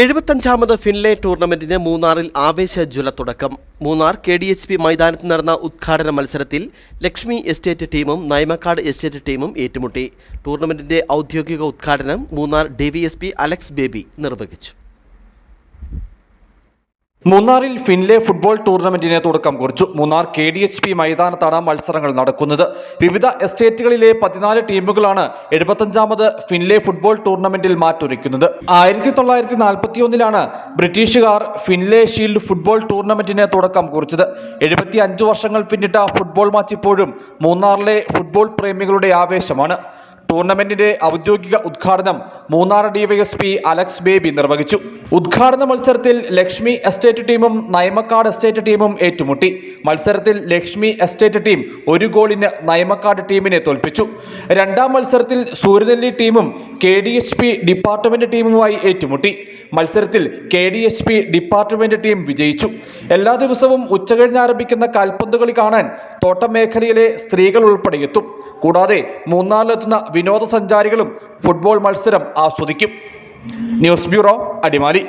എഴുപത്തഞ്ചാമത് Finlay ടൂർണമെന്റിന് മൂന്നാറിൽ ആവേശജ്വല തുടക്കം Munnar K D H P മൈതാനത്ത് നടന്ന ഉദ്ഘാടന മത്സരത്തിൽ ലക്ഷ്മി എസ്റ്റേറ്റ് ടീമും നൈമക്കാട് എസ്റ്റേറ്റ് ടീമും ഏറ്റുമുട്ടി. ടൂർണമെന്റിന്റെ ഔദ്യോഗിക ഉദ്ഘാടനം മൂന്നാർ ഡി അലക്സ് ബേബി നിർവഹിച്ചു. മൂന്നാറിൽ ഫിൻലെ ഫുട്ബോൾ ടൂർണമെന്റിന് തുടക്കം കുറിച്ചു. Munnar K D H P മൈതാനത്താണ് മത്സരങ്ങൾ നടക്കുന്നത്. വിവിധ എസ്റ്റേറ്റുകളിലെ പതിനാല് ടീമുകളാണ് എഴുപത്തഞ്ചാമത് ഫിൻലെ ഫുട്ബോൾ ടൂർണമെന്റിൽ മാറ്റൊരുക്കുന്നത്. ആയിരത്തി തൊള്ളായിരത്തി നാൽപ്പത്തി ഒന്നിലാണ് ബ്രിട്ടീഷുകാർ ഫിൻലെ ഷീൽഡ് ഫുട്ബോൾ ടൂർണമെന്റിന് തുടക്കം കുറിച്ചത്. എഴുപത്തി അഞ്ച് വർഷങ്ങൾ പിന്നിട്ട ഫുട്ബോൾ മാച്ച് ഇപ്പോഴും മൂന്നാറിലെ ഫുട്ബോൾ പ്രേമികളുടെ ആവേശമാണ്. ടൂർണമെന്റിന്റെ ഔദ്യോഗിക ഉദ്ഘാടനം മൂന്നാർ ഡിവൈഎസ്പി അലക്സ് ബേബി നിർവഹിച്ചു. ഉദ്ഘാടന മത്സരത്തിൽ ലക്ഷ്മി എസ്റ്റേറ്റ് ടീമും നയമക്കാട് എസ്റ്റേറ്റ് ടീമും ഏറ്റുമുട്ടി. മത്സരത്തിൽ ലക്ഷ്മി എസ്റ്റേറ്റ് ടീം ഒരു ഗോളിന് നയമക്കാട് ടീമിനെ തോൽപ്പിച്ചു. രണ്ടാം മത്സരത്തിൽ സൂര്യനെല്ലി ടീമും കെ ഡി ഡിപ്പാർട്ട്മെന്റ് ടീമുമായി ഏറ്റുമുട്ടി. മത്സരത്തിൽ കെ ഡി ഡിപ്പാർട്ട്മെന്റ് ടീം വിജയിച്ചു. എല്ലാ ദിവസവും ഉച്ചകഴിഞ്ഞ് ആരംഭിക്കുന്ന കാൽപന്ത് കാണാൻ തോട്ടം മേഖലയിലെ സ്ത്രീകൾ ഉൾപ്പെടെ എത്തും കൂടാതെ മൂന്നാറിലെത്തുന്ന വിനോദസഞ്ചാരികളും ഫുട്ബോൾ മത്സരം ആസ്വദിക്കും. News bureau Adimali.